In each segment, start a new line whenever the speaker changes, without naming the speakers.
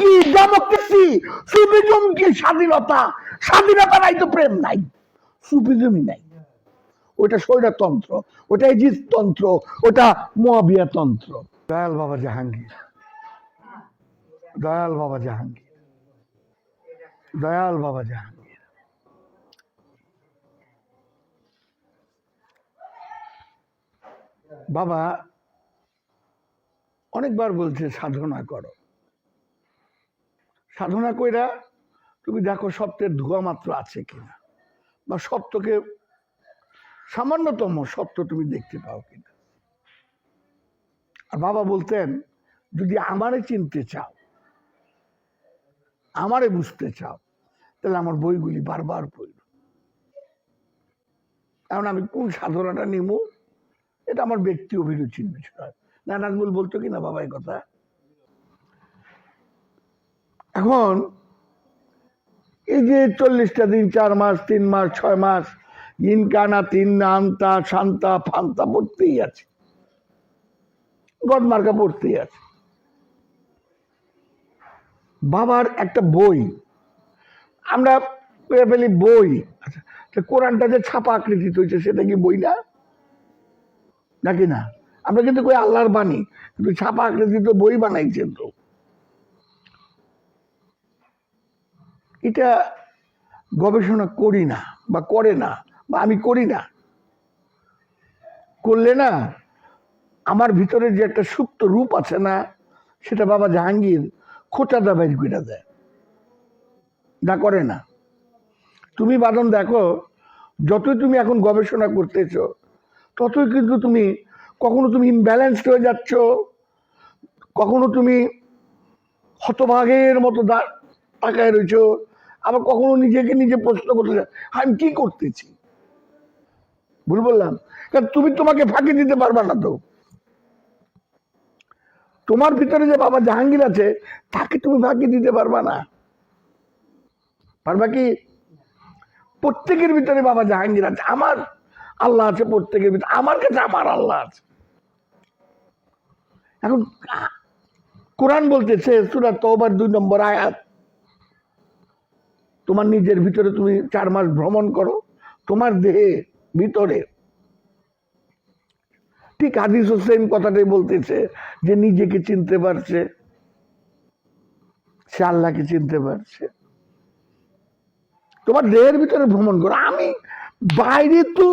কি ডেমোক্রেসি কি স্বাধীনতা। স্বাধীনতা নাই তো প্রেম নাই। সুফিজমই নাই। ওটা স্বৈরতন্ত্র ওটা তন্ত্র ওটা তন্ত্র দয়াল বাবা জাহাঙ্গীর। দয়াল বাবা জাহাঙ্গীর। দয়াল বাবা জাহাঙ্গীর। বাবা, অনেকবার বলছে, সাধনা করো। সাধনা কইরা তুমি দেখো সত্যের ধোয়া মাত্র আছে কিনা। বা সত্যকে সামান্যতম সত্য তুমি দেখতে পাও কিনা। আর বাবা বলতেন, যদি আমারে চিনতে চাও, আমারে বুঝতে চাও, তাহলে আমার বইগুলি বারবার পড়ব এখন আমি কোন সাধনাটা নিব এটা আমার ব্যক্তি অভিরুচির বিষয়। না নাজমুল বলতো কি না বাবা এই কথা? এখন এই যে চল্লিশটা দিন, চার মাস, তিন মাস, ছয় মাস, ইনকানা তিন আন্তা শান্তা ফান্তা পড়তেই আছে। গডমার্কা পড়তেই আছে। বাবার একটা বই। আমরা ফেলি বই। আচ্ছা কোরআনটা যে ছাপা আকৃতি হয়েছে, সেটা কি বই না? নাকি না? আমরা কিন্তু কই আল্লাহর বাণী, কিন্তু ছাপা আকৃতি তো বই বানাইছেন তো। এটা গবেষণা করি না বা করে না বা আমি করি না। করলে না আমার ভিতরে যে একটা সুপ্ত রূপ আছে না, সেটা বাবা জাহাঙ্গীর খোঁচাটা বের করে দেয়। না করে না। তুমি বাদন দেখো, যতই তুমি এখন গবেষণা করতেছ, ততই কিন্তু তুমি কখনো তুমি ইমব্যালেন্সড হয়ে যাচ্ছ, কখনো তুমি হতভাগের মতো তাকায় রয়েছ আবার কখনো নিজেকে নিজে প্রশ্ন করতে আমি কি করতেছি? ভুল বললাম। তুমি তোমাকে ফাঁকি দিতে পারবা না তো। তোমার ভিতরে যে বাবা জাহাঙ্গীর আছে, তাকে তুমি ফাঁকি দিতে পারবা না। পারবা কি? প্রত্যেকের ভিতরে বাবা জাহাঙ্গীর আছে। আমার আল্লাহ আছে প্রত্যেকের ভিতরে। আমার কাছে আমার আল্লাহ আছে। এখন কোরআন বলতেছে, সুরা তোবার দুই নম্বর আয়াত তোমার নিজের ভিতরে তুমি চার মাস ভ্রমণ করো, তোমার দেহে ভিতরে। ঠিক হাদিস হোসেন কথাটাই বলতেছে যে নিজেকে চিনতে পারছে, সে আল্লাহকে চিনতে পারছে। তোমার দেহের ভিতরে ভ্রমণ করো। আমি বাইরে তো,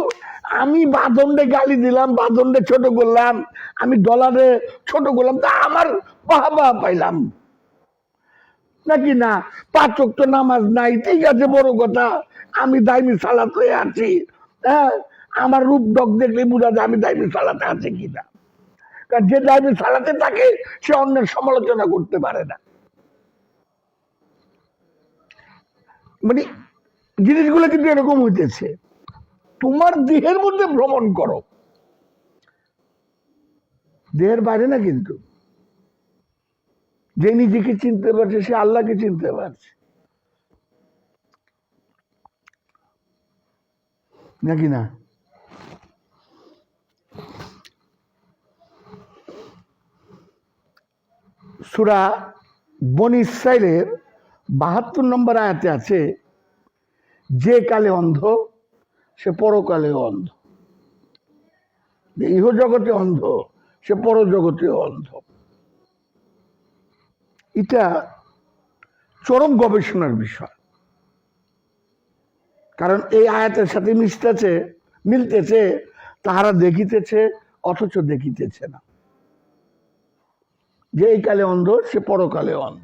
আমি বাদন্ডে গালি দিলাম বাদন্ডে ছোট করলাম, আমি ডলারে ছোট করলাম, তা আমার বাবা পাইলাম। নাকি না? পাঁচ তো নামাজ নাই, ঠিক আছে, বড় কথা। আমি দাইমি সালাত হয়ে আছি। হ্যাঁ আমার রূপ ডক দেখলে বোঝা যায় আমি দাইমি সালাতে আছে কিনা। কারণ যে দাইমি সালাতে থাকে, সে অন্যের সমালোচনা করতে পারে না। মানে জিনিসগুলো কিন্তু এরকম হইতেছে। তোমার দেহের মধ্যে ভ্রমণ করো। দেহের বাইরে না কিন্তু। যে নিজেকে চিনতে পারছে, সে আল্লাহকে চিনতে পারছে। নাকি না? সুরা বন ইসরাইলের বাহাত্তর নম্বর আয়াতে আছে, যে কালে অন্ধ, সে পরকালে অন্ধ। ইহ জগতে অন্ধ, সে পরজগতে অন্ধ। এটা চরম গবেষণার বিষয়। কারণ এই আয়াতের সাথে মিশতেছে, মিলতেছে, তাহারা দেখিতেছে, অথচ দেখিতেছে না। যে এই কালে অন্ধ, সে পরকালে অন্ধ।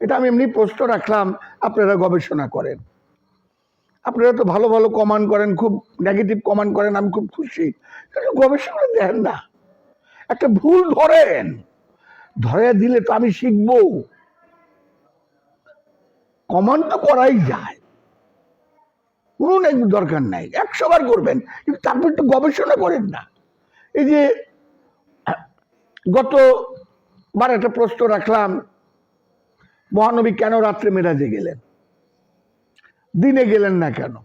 এটা আমি এমনি প্রশ্ন রাখলাম, আপনারা গবেষণা করেন। আপনারা তো ভালো ভালো কমান্ড করেন, খুব নেগেটিভ কমান্ড করেন, আমি খুব খুশি। গবেষণা দেন না। একটা ভুল ধরেন। ধরে দিলে তো আমি শিখব। কমান্ড তো করাই যায়। কোনো না- দরকার নাই। একশো বার করবেন, কিন্তু তারপর একটু গবেষণা করেন না। এই যে, গত বার একটা প্রশ্ন রাখলাম, মহানবী কেন রাত্রে মেরাজে গেলেন? দিনে গেলেন না কেন?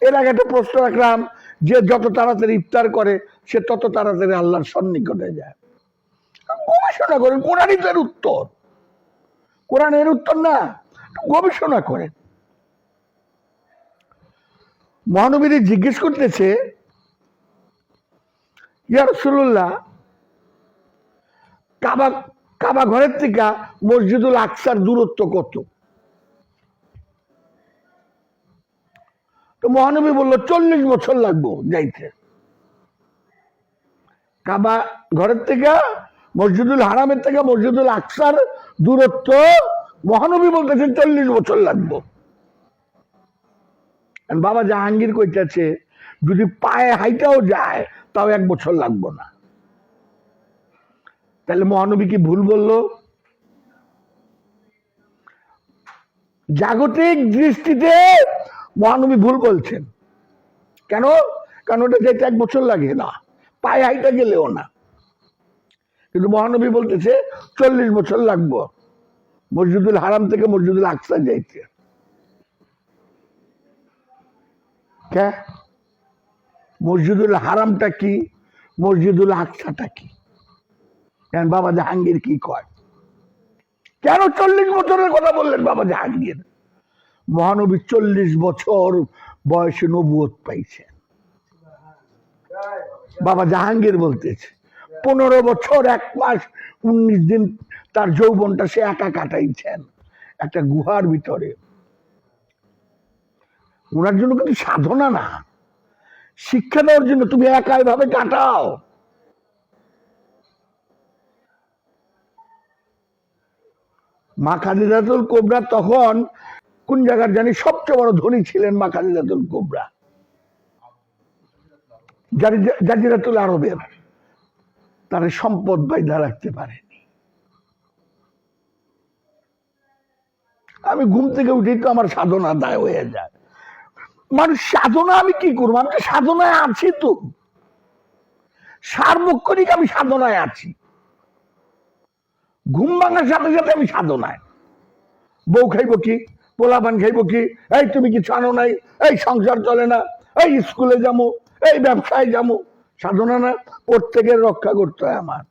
এর আগে একটা প্রশ্ন রাখলাম, যে যত তাড়াতাড়ি ইফতার করে, সে তত তাড়াতাড়ি আল্লাহর সন্নিকটে যায়। গবেষণা করেন কোরআনই তো এর উত্তর। কোরআন এর উত্তর না গবেষণা করেন। মহানবীরে জিজ্ঞেস করতেছে, ইয়া রসুল্লাহ কাবা কাবা ঘরের থেকে মসজিদুল আকসার দূরত্ব কত? তো মহানবী বলল, চল্লিশ বছর লাগবো যাইতে। কাবা ঘরের থেকে মসজিদুল হারামের থেকে মসজিদুল আকসার দূরত্ব মহানবী বলতেছেন চল্লিশ বছর লাগবো। বাবা জাহাঙ্গীর কইতেছে, যদি পায়ে হাইটাও যায়, তাও এক বছর লাগবো না। তাহলে মহানবী কি ভুল বলল? জাগতিক দৃষ্টিতে মহানবী ভুল বলছেন। কেন? কারণ ওটা যেতে এক বছর লাগে না। পায়ে হাইটা গেলেও না। কিন্তু মহানবী বলতেছে, চল্লিশ বছর লাগবো। মসজিদুল হারাম থেকে মসজিদুল আকসা যাইতে। মসজিদুল হারামটা কি? মসজিদুল আকসাটা কি? বাবা জাহাঙ্গীর কি কয়? কেন চল্লিশ বছরের কথা বললেন বাবা জাহাঙ্গীর? মহানবী চল্লিশ বছর বয়সে নবুয়ত পাইছেন। বাবা জাহাঙ্গীর বলতেছে পনেরো বছর, এক মাস, উনিশ দিন তার যৌবনটা সে একা কাটাইছেন একটা গুহার ভিতরে। ওনার জন্য কিন্তু সাধনা না। শিক্ষা দেওয়ার জন্য তুমি একা এভাবে কাটাও। মা খাদিজাতুল কোবরা তখন কোন জায়গার জানি সবচেয়ে বড় ধনী ছিলেন মা খাদিজাতুল কোবরা? জারি- জাজিরাতুল আরবের। তারা সম্পদ বাইধা রাখতে পারেনি। আমি ঘুম থেকে উঠেই তো আমার সাধনা দায় হয়ে যায়। মানুষ সাধনা আমি কি করব? আমি তো সাধনায় আছি তো। সার্বক্ষণিক আমি সাধনায় আছি। ঘুম ভাঙার সাথে সাথে আমি সাধনায়। বউ খাইব কি? পোলাপান খাইব কি? এই তুমি কিছু আনো নাই? এই সংসার চলে না? এই স্কুলে যাব? এই ব্যবসায় যাব? সাধনা না প্রত্যেকের রক্ষা করতে হয় আমার।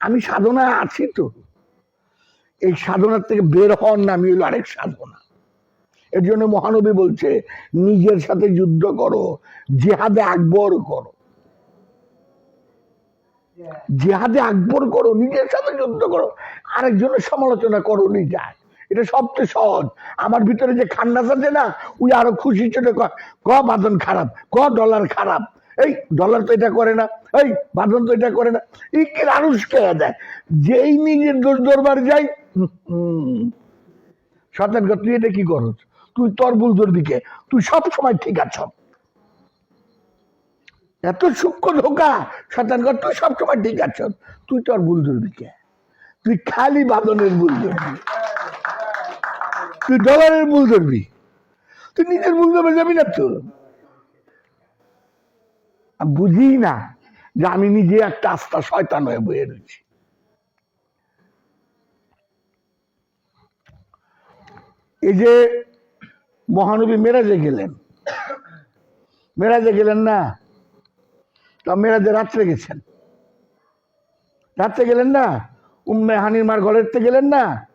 আমি সাধনায় আছি তো। এই সাধনার থেকে বের হওয়ার নামই হলো আরেক সাধনা। এর জন্য মহানবী বলছে নিজের সাথে যুদ্ধ করো জেহাদে আকবর করো। জেহাদে আকবর করো নিজের সাথে যুদ্ধ করো। আরেকজনের সমালোচনা করো নি যায়। এটা সবচেয়ে সহজ। আমার ভিতরে যে খান্ডাস আছে না ওই আরও খুশি কয়, ক বাদন খারাপ ক ডলার খারাপ এই ডলার তো এটা করে না, এই বাদন তো এটা করে না। এই কি মানুষ কে দেয়? যেই নিজের দরবার যাই শতান তুই এটা কি করছ তুই তোর ভুল ধরবি কে? তুই সব সময় ঠিক আছ। এত সূক্ষ্ম ধোকা শতান তুই সব সময় ঠিক আছ। তুই তোর ভুল ধরবি কে? তুই খালি বাদনের ভুল ধরবি। তুই ডলারের ভুল ধরবি। তুই নিজের ভুল ধরবে যাবি না তো বুঝি না যে আমি নিজে একটা আস্থা শয়তান হয়ে বয়ে রয়েছি। এই যে মহানবী মেরাজে গেলেন। মেরাজে গেলেন না? তা মেরাজে রাত্রে গেছেন। রাত্রে গেলেন না? উম্মে হানির মার থেকে গেলেন না?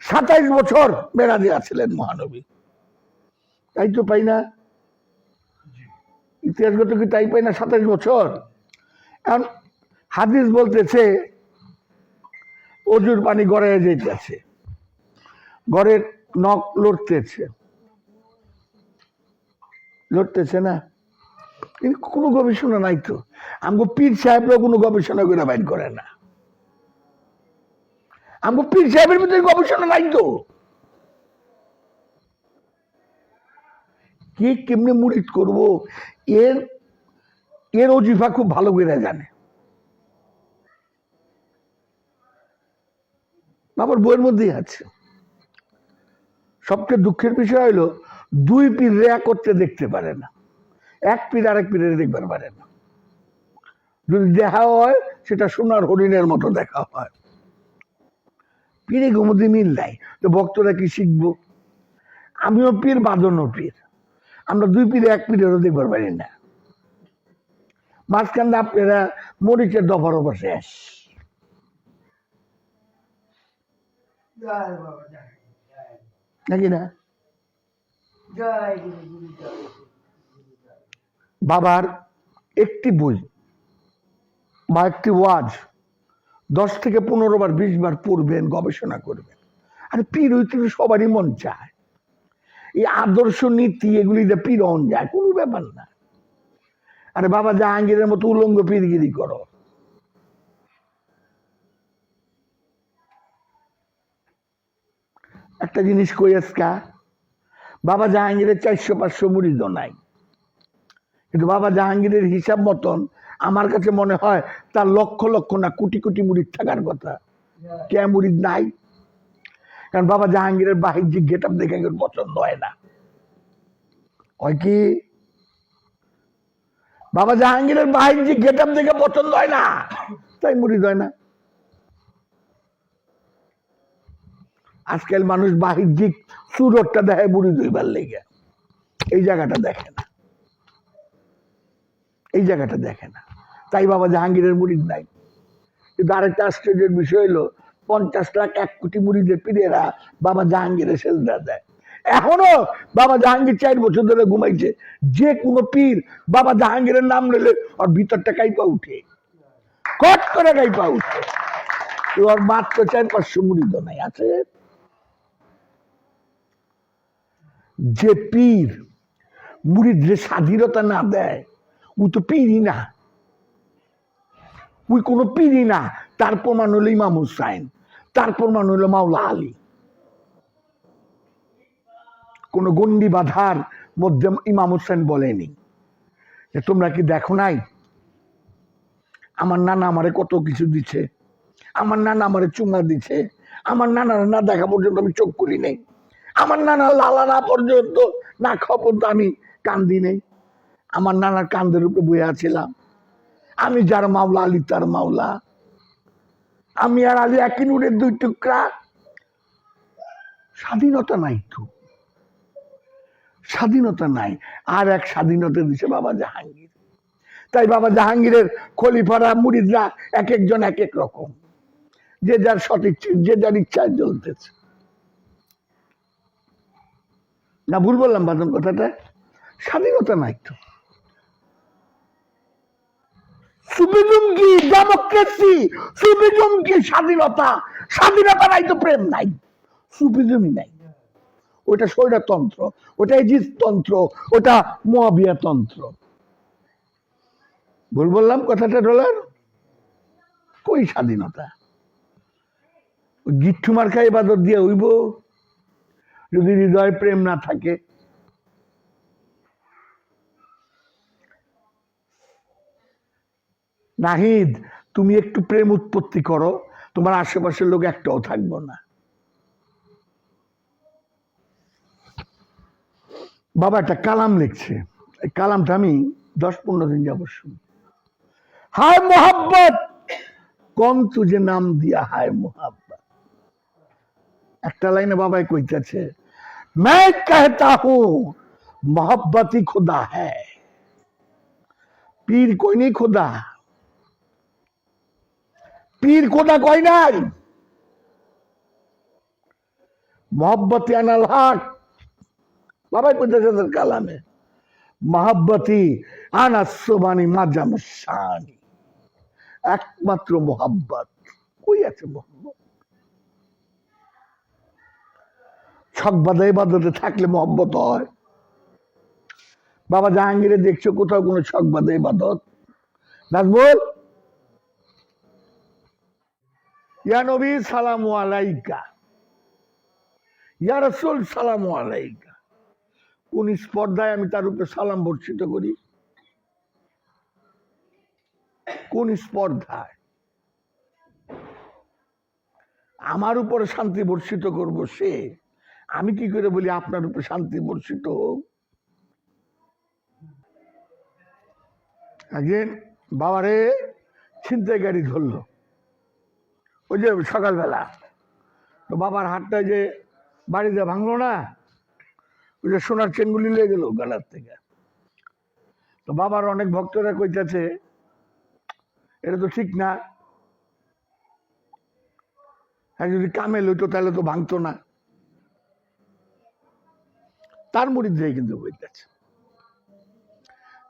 সাতাইশ বছর মেরাজে আছিলেন মহানবী। তাই তো পাই না। ইতিহাসগত কি তাই পাই না সাতাইশ বছর? এখন হাদিস বলতেছে, অজুর পানি গড়ে যেতেছে ঘরের নখ লড়তেছে। লড়তেছে না? কিন্তু কোনো গবেষণা নাই তো। আমগো পীর সাহেবরাও কোনো গবেষণা করে বাইর করে না। আমগো পীর সাহেবের ভিতরে গবেষণা নাই তো। কে কেমনে মুড়িদ করব? এর এর অজিফা খুব ভালো করে জানে। আমার বইয়ের মধ্যেই আছে। সবচেয়ে দুঃখের বিষয় হলো, দুই পীর রেয়া করতে দেখতে পারে না। এক পীর আরেক পীরের দেখবার পারে না। যদি দেখা হয়, সেটা সোনার হরিণের মতো দেখা হয়। পীরে ঘুমতি মিল নাই। তো ভক্তরা কি শিখব? আমিও পীর বাদনও পীর। আমরা দুই পীরে এক পীরেরও দেখবার পারি না। মাঝখান আপনারা মরিচের দফার ওপর শেষ। নাকি না? বাবার একটি বই বা একটি ওয়াজ দশ থেকে পনেরো বার বিশ বার পড়বেন গবেষণা করবেন। আর পীর হইতে সবারই মন চায়। এই আদর্শ নীতি, এগুলি দিয়ে পীর যায়, কোনো ব্যাপার না। আরে বাবা জাহাঙ্গীরের মতো উলঙ্গ পীরগিরি করো। একটা জিনিস কই আজকা? বাবা জাহাঙ্গীরের চারশো পাঁচশো মুড়িদও নাই। কিন্তু বাবা জাহাঙ্গীরের হিসাব মতন, আমার কাছে মনে হয় তার লক্ষ লক্ষ না, কোটি কোটি মুড়িদ থাকার কথা। কে মুড়িদ নাই? কারণ বাবা জাহাঙ্গীরের বাহ্যিক গেট আপ দেখে কেউ পছন্দ হয় না। হয় কি? বাবা জাহাঙ্গীরের বাহ্যিক গেট আপ দেখে পছন্দ হয় না। তাই মুড়িদ হয় না। আজকাল মানুষ বাহ্যিক সুরতটা দেখে মুড়িদ হইবার লেগে। এই জায়গাটা দেখে না। এই জায়গাটা দেখে না। তাই বাবা জাহাঙ্গীরের মুড়িদ নাই। কিন্তু আরেকটা আশ্চর্যের বিষয় হলো পঞ্চাশ লাখ, এক কোটি মুড়িদের পীরেরা বাবা জাহাঙ্গীরের সেজদা দেয়। এখনও বাবা জাহাঙ্গীর চার বছর ধরে ঘুমাইছে। যে কোনো পীর বাবা জাহাঙ্গীরের নাম নিলে ওর ভিতরটা কাইপা উঠে। কট করে কাইপা উঠে। ওর মাত্র চার পাঁচশো মুড়িদ নাই, আছে। যে পীর মুড়িদের স্বাধীনতা না দেয়, ও তো পীরই না। ওই কোনো পীরই না। তার প্রমাণ হলো ইমাম হুসাইন, তার প্রমাণ হলো মাওলা আলী। কোন গন্ডি বাধার মধ্যে ইমাম হুসাইন বলেনি। তোমরা কি দেখো নাই? আমার নানা আমারে কত কিছু দিছে। আমার নানা আমারে চুমা দিছে। আমার নানার না দেখা পর্যন্ত আমি চোখ করি নেই। আমার নানা লালা না পর্যন্ত, না খাওয়া পর্যন্ত আমি কান্দি নেই। আমার নানার কান্দের উপরে বয়ে আছিলাম আমি যার মাওলা, আলী তার মাওলা। আমি আর আলী একই নুরের দুই টুকরা? স্বাধীনতা নাই তো। স্বাধীনতা নাই। আর এক স্বাধীনতা দিছে বাবা জাহাঙ্গীর। তাই বাবা জাহাঙ্গীরের খলিফারা, মুরিদরা এক একজন এক এক রকম। যে যার সঠিক যে যার ইচ্ছায় চলতেছে। না, ভুল বললাম বাদন কথাটা। স্বাধীনতা নাই তো। কি ডেমোক্রেসি কি স্বাধীনতা। স্বাধীনতা নাই তো প্রেম নাই। সুবিধুমই নাই। ওটা স্বৈরতন্ত্র ওটা তন্ত্র ওটা মহাবিয়া তন্ত্র ভুল বললাম কথাটা, ডলার? কই স্বাধীনতা? ওই গিট্টু মার্কা ইবাদত দিয়ে হইব। যদি হৃদয় প্রেম না থাকে নাহিদ তুমি একটু প্রেম উৎপত্তি করো তোমার আশেপাশের লোক একটাও থাকবো না বাবা একটা কালাম লিখছে এই কালামটা আমি দশ পনেরো দিন যাবো শুনি হায় মোহাব্বত কম তুঝে নাম দিয়া হায় মোহাব্বত একটা লাইনে বাবাই কইতেছে मैं कहता हूं मोहब्बत ही खुदा है পীর কই নেই খোদা পীর কয় নাই? মোহব্বতি আনাল হক। বাবাই তার কালামে, মহাব্বতি আনাসবানি মাজাম শানি। একমাত্র মোহাব্বত। কই আছে মোহাম্মত ছক বাধা ইবাদতে থাকলে মহব্বত হয়। বাবা জাহাঙ্গীরে দেখছ কোথাও কোনো ছক বাধা ইবাদত? নাজমুল? ইয়া নবী সালাম আলাইকা। ইয়া রসুল সালাম আলাইকা। কোন স্পর্ধায় আমি তার উপরে সালাম বর্ষিত করি? কোন স্পর্ধায়? আমার উপরে শান্তি বর্ষিত করব সে? আমি কি করে বলি আপনার উপরে শান্তি বর্ষিত হোক? একদিন বাবারে ছিনতাই গাড়ি ধরলো। ওই যে সকালবেলা। তো বাবার হাতটা যে বাড়িতে ভাঙলো না, ওই যে সোনার চেনগুলি লেগে গেল গলার থেকে। তো বাবার অনেক ভক্তরা কইতাছে, এটা তো ঠিক না। হ্যাঁ যদি কামেল হইতো তাহলে তো ভাঙতো না। তার মুড়িদাই কিন্তু বইতেছে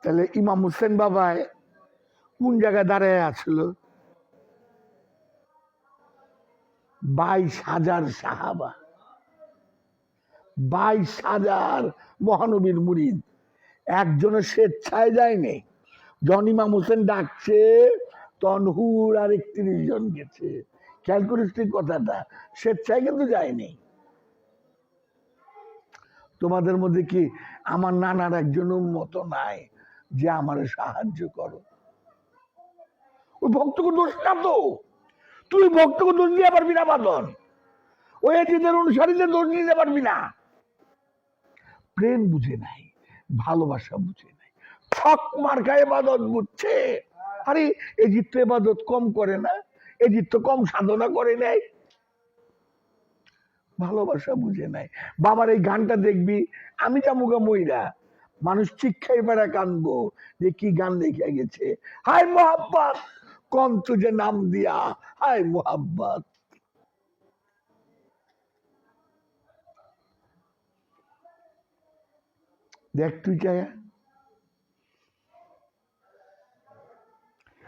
তাহলে ইমাম হোসেন বাবায় কোন জায়গায় দাঁড়ায় আছিল বাইশ হাজার সাহাবা। বাইশ হাজার মহানবীর মুরিদ। একজনের স্বেচ্ছায় যায়নি। যখন ইমাম হোসেন ডাকছে, তখন হুর আর একত্রিশ জন গেছে। খেয়াল করিস তুই কথাটা, স্বেচ্ছায় কিন্তু যায়নি। তোমাদের মধ্যে কি আমার নানার একজনের মতো নাই যে আমার সাহায্য করো? ওই ভক্তকে দোষ না তো? তুই ভক্তকে দোষ দিয়ে পারবি না বাদন ওই এটিদের অনুসারীদের দোষ দিতে পারবি না। প্রেম বুঝে নাই, ভালোবাসা বুঝে নাই। ছক মার্কা এবাদত বুঝছে। আরে এজিৎ তো এবাদত কম করে না এজিৎ তো কম সাধনা করে নাই। ভালোবাসা বুঝে নাই। বাবার এই গানটা দেখবি, আমি যামুগা মইরা মানুষ চিক্ষাই বেড়া কানবো, যে কি গান দেখে গেছে। হাই মোহাব্বত! কম তুঝে নাম দিয়া। হাই মোহাব্বত দেখ তুই চায়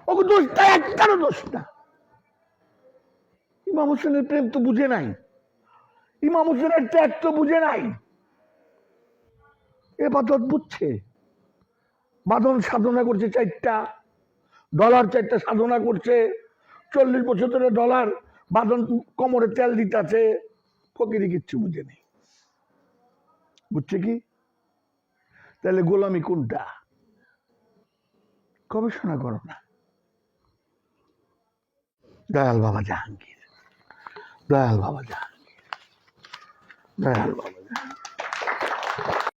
ওকে একটারও দোষ না? ইমাম হোসেনের প্রেম তো বুঝে নাই। ইমাম হোসেনের ত্যাগ তো বুঝে নাই। এ বাদত বুঝছে। বাদন সাধনা করছে চারটা। ডলার চারটা সাধনা করছে, চল্লিশ বছর ধরে ডলার বাদন কোমরে তেল দিতেছে, ফকিরি কিচ্ছু বুঝে নেই বুঝছে কি? তাহলে গোলামি কোনটা? গবেষণা করো না। দয়াল বাবা জাহাঙ্গীর, দয়াল বাবা জাহাঙ্গীর, দয়াল বাবা জাহাঙ্গীর।